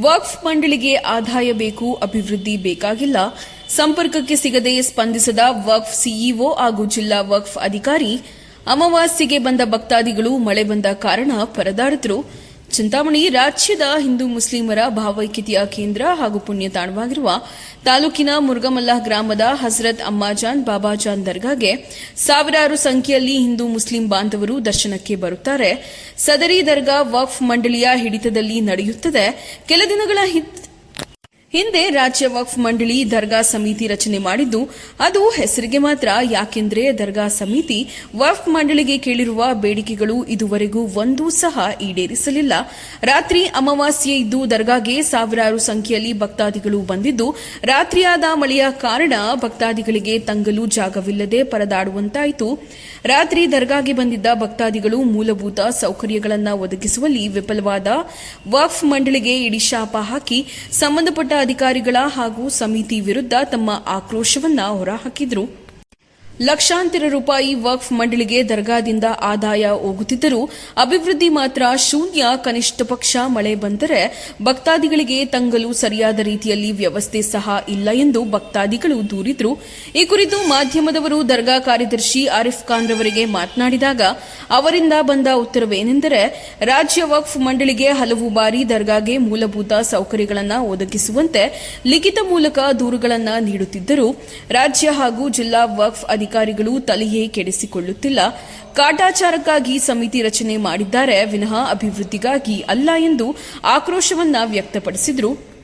ವಕ್ಫ್ ಮಂಡಳಿಗೆ ಆದಾಯ ಬೇಕು, ಅಭಿವೃದ್ಧಿ ಬೇಕಾಗಿಲ್ಲ. ಸಂಪರ್ಕಕ್ಕೆ ಸಿಗದೆ ಸ್ಪಂದಿಸದ ವಕ್ಫ್ ಸಿಇಒ ಹಾಗೂ ಜಿಲ್ಲಾ ವಕ್ಫ್ ಅಧಿಕಾರಿ ಅಮಾವಾಸ್ಯೆಗೆ ಬಂದ ಭಕ್ತಾದಿಗಳು ಮಳೆ ಬಂದ ಕಾರಣ ಪರದಾಡಿದ್ರು ಚಿಂತಾಮಣಿ ರಾಜ್ಯದ ಹಿಂದೂ ಮುಸ್ಲಿಮರ ಭಾವೈಕ್ಯತೆಯ ಕೇಂದ್ರ ಹಾಗೂ ಪುಣ್ಯ ತಾಣವಾಗಿರುವ ತಾಲೂಕಿನ ಮುರುಗಮಲ್ಲ ಗ್ರಾಮದ ಹಜರತ್ ಅಮ್ಮಾಜಾನ್ ಬಾಬಾಜಾನ್ ದರ್ಗಾಗೆ ಸಾವಿರಾರು ಸಂಖ್ಯೆಯಲ್ಲಿ ಹಿಂದೂ ಮುಸ್ಲಿಂ ಬಾಂಧವರು ದರ್ಶನಕ್ಕೆ ಬರುತ್ತಾರೆ. ಸದರಿ ದರ್ಗಾ ವಕ್ಫ್ ಮಂಡಳಿಯ ಹಿಡಿತದಲ್ಲಿ ನಡೆಯುತ್ತದೆ. ಕೆಲ ದಿನಗಳ ಹಿಂದೆ ರಾಜ್ಯ ವಕ್ಫ್ ಮಂಡಳಿ ದರ್ಗಾ ಸಮಿತಿ ರಚನೆ ಮಾಡಿದ್ದು, ಅದು ಹೆಸರಿಗೆ ಮಾತ್ರ. ಯಾಕೆಂದ್ರೆ ದರ್ಗಾ ಸಮಿತಿ ವಕ್ಫ್ ಮಂಡಳಿಗೆ ಕೇಳಿರುವ ಬೇಡಿಕೆಗಳು ಇದುವರೆಗೂ ಒಂದೂ ಸಹ ಈಡೇರಿಸಲಿಲ್ಲ. ರಾತ್ರಿ ಅಮಾವಾಸ್ಯೆ ಇದ್ದು ದರ್ಗಾಗೆ ಸಾವಿರಾರು ಸಂಖ್ಯೆಯಲ್ಲಿ ಭಕ್ತಾದಿಗಳು ಬಂದಿದ್ದು, ರಾತ್ರಿಯಾದ ಮಳೆಯ ಕಾರಣ ಭಕ್ತಾದಿಗಳಿಗೆ ತಂಗಲು ಜಾಗವಿಲ್ಲದೆ ಪರದಾಡುವಂತಾಯಿತು. ರಾತ್ರಿ ದರ್ಗಾಗೆ ಬಂದಿದ್ದ ಭಕ್ತಾದಿಗಳು ಮೂಲಭೂತ ಸೌಕರ್ಯಗಳನ್ನು ಒದಗಿಸುವಲ್ಲಿ ವಿಫಲವಾದ ವಕ್ಫ್ ಮಂಡಳಿಗೆ ಇಡಿ ಶಾಪ ಹಾಕಿ, ಸಂಬಂಧಪಟ್ಟ ಅಧಿಕಾರಿಗಳ ಹಾಗೂ ಸಮಿತಿ ವಿರುದ್ಧ ತಮ್ಮ ಆಕ್ರೋಶವನ್ನ ಹೊರಹಾಕಿದ್ರು. ಲಕ್ಷಾಂತರ ರೂಪಾಯಿ ವಕ್ಫ್ ಮಂಡಳಿಗೆ ದರ್ಗಾದಿಂದ ಆದಾಯ ಹೋಗುತ್ತಿದ್ದರೂ ಅಭಿವೃದ್ಧಿ ಮಾತ್ರ ಶೂನ್ಯ ಕನಿಷ್ಠ ಪಕ್ಷ ಮಳೆ ಬಂದರೆ ಭಕ್ತಾದಿಗಳಿಗೆ ತಂಗಲು ಸರಿಯಾದ ರೀತಿಯಲ್ಲಿ ವ್ಯವಸ್ಥೆ ಸಹ ಇಲ್ಲ ಎಂದು ಭಕ್ತಾದಿಗಳು ದೂರಿದ್ರು. ಈ ಕುರಿತು ಮಾಧ್ಯಮದವರು ದರ್ಗಾ ಕಾರ್ಯದರ್ಶಿ ಆರಿಫ್ ಖಾನ್ ರವರಿಗೆ ಮಾತನಾಡಿದಾಗ, ಅವರಿಂದ ಬಂದ ಉತ್ತರವೇನೆಂದರೆ, ರಾಜ್ಯ ವಕ್ಫ್ ಮಂಡಳಿಗೆ ಹಲವು ಬಾರಿ ದರ್ಗಾಗೆ ಮೂಲಭೂತ ಸೌಕರ್ಯಗಳನ್ನು ಒದಗಿಸುವಂತೆ ಲಿಖಿತ ಮೂಲಕ ದೂರುಗಳನ್ನು ನೀಡುತ್ತಿದ್ದರೂ, ರಾಜ್ಯ ಹಾಗೂ ಜಿಲ್ಲಾ ವಕ್ಫ್ ಅಧಿಕಾರಿಗಳು ತಲೆಯೇ ಕೆಡಿಸಿಕೊಳ್ಳುತ್ತಿಲ್ಲ. ಕಾಟಾಚಾರಕ್ಕಾಗಿ ಸಮಿತಿ ರಚನೆ ಮಾಡಿದ್ದಾರೆ. ವಿನಃ ಅಭಿವೃದ್ಧಿಗಾಗಿ ಅಲ್ಲ ಎಂದು ಆಕ್ರೋಶವನ್ನ ವ್ಯಕ್ತಪಡಿಸಿದರು.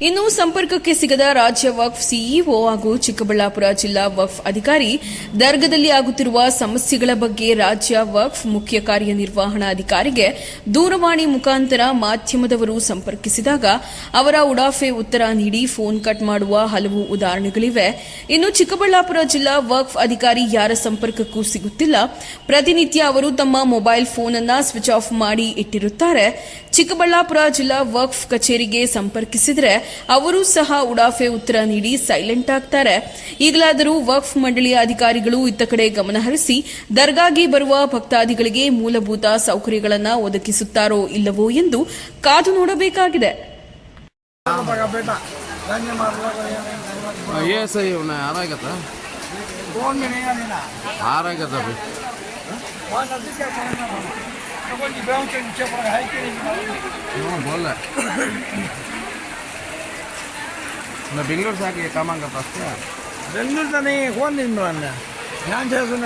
ಇನ್ನು ಸಂಪರ್ಕಕ್ಕೆ ಸಿಗದ ರಾಜ್ಯ ವಕ್ಫ್ ಸಿಇಒ ಹಾಗೂ ಚಿಕ್ಕಬಳ್ಳಾಪುರ ಜಿಲ್ಲಾ ವಕ್ಫ್ ಅಧಿಕಾರಿ, ದರ್ಗದಲ್ಲಿ ಆಗುತ್ತಿರುವ ಸಮಸ್ಯೆಗಳ ಬಗ್ಗೆ ರಾಜ್ಯ ವಕ್ಫ್ ಮುಖ್ಯ ಕಾರ್ಯನಿರ್ವಹಣಾಧಿಕಾರಿಗೆ ದೂರವಾಣಿ ಮುಖಾಂತರ ಮಾಧ್ಯಮದವರು ಸಂಪರ್ಕಿಸಿದಾಗ ಅವರ ಉಡಾಫೆ ಉತ್ತರ ನೀಡಿ ಫೋನ್ ಕಟ್ ಮಾಡುವ ಹಲವು ಉದಾಹರಣೆಗಳಿವೆ. ಇನ್ನು ಚಿಕ್ಕಬಳ್ಳಾಪುರ ಜಿಲ್ಲಾ ವಕ್ಫ್ ಅಧಿಕಾರಿ ಯಾರ ಸಂಪರ್ಕಕ್ಕೂ ಸಿಗುತ್ತಿಲ್ಲ. ಪ್ರತಿನಿತ್ಯ ಅವರು ತಮ್ಮ ಮೊಬೈಲ್ ಫೋನ್ ಅನ್ನು ಸ್ವಿಚ್ ಆಫ್ ಮಾಡಿ ಇಟ್ಟಿರುತ್ತಾರೆ. ಚಿಕ್ಕಬಳ್ಳಾಪುರ ಜಿಲ್ಲಾ ವಕ್ಫ್ ಕಚೇರಿಗೆ ಸಂಪರ್ಕಿಸಿದರೆ ಅವರು ಸಹ ಉಡಾಫೆ ಉತ್ತರ ನೀಡಿ ಸೈಲೆಂಟ್ ಆಗ್ತಾರೆ. ಈಗಲಾದರೂ ವಕ್ಫ್ ಮಂಡಳಿಯ ಅಧಿಕಾರಿಗಳು ಇತ್ತ ಕಡೆ ಗಮನಹರಿಸಿ ದರ್ಗಾಗೆ ಬರುವ ಭಕ್ತಾದಿಗಳಿಗೆ ಮೂಲಭೂತ ಸೌಕರ್ಯಗಳನ್ನು ಒದಗಿಸುತ್ತಾರೋ ಇಲ್ಲವೋ ಎಂದು ಕಾದು ನೋಡಬೇಕಾಗಿದೆ. ಬೇಟ कोई ग्राउंड के नीचे पड़ा है कि नहीं बोल रहा मैं बेंगलोर से आके काम करता बेंगलोर से नहीं कौन दिन मैं ध्यान से सुना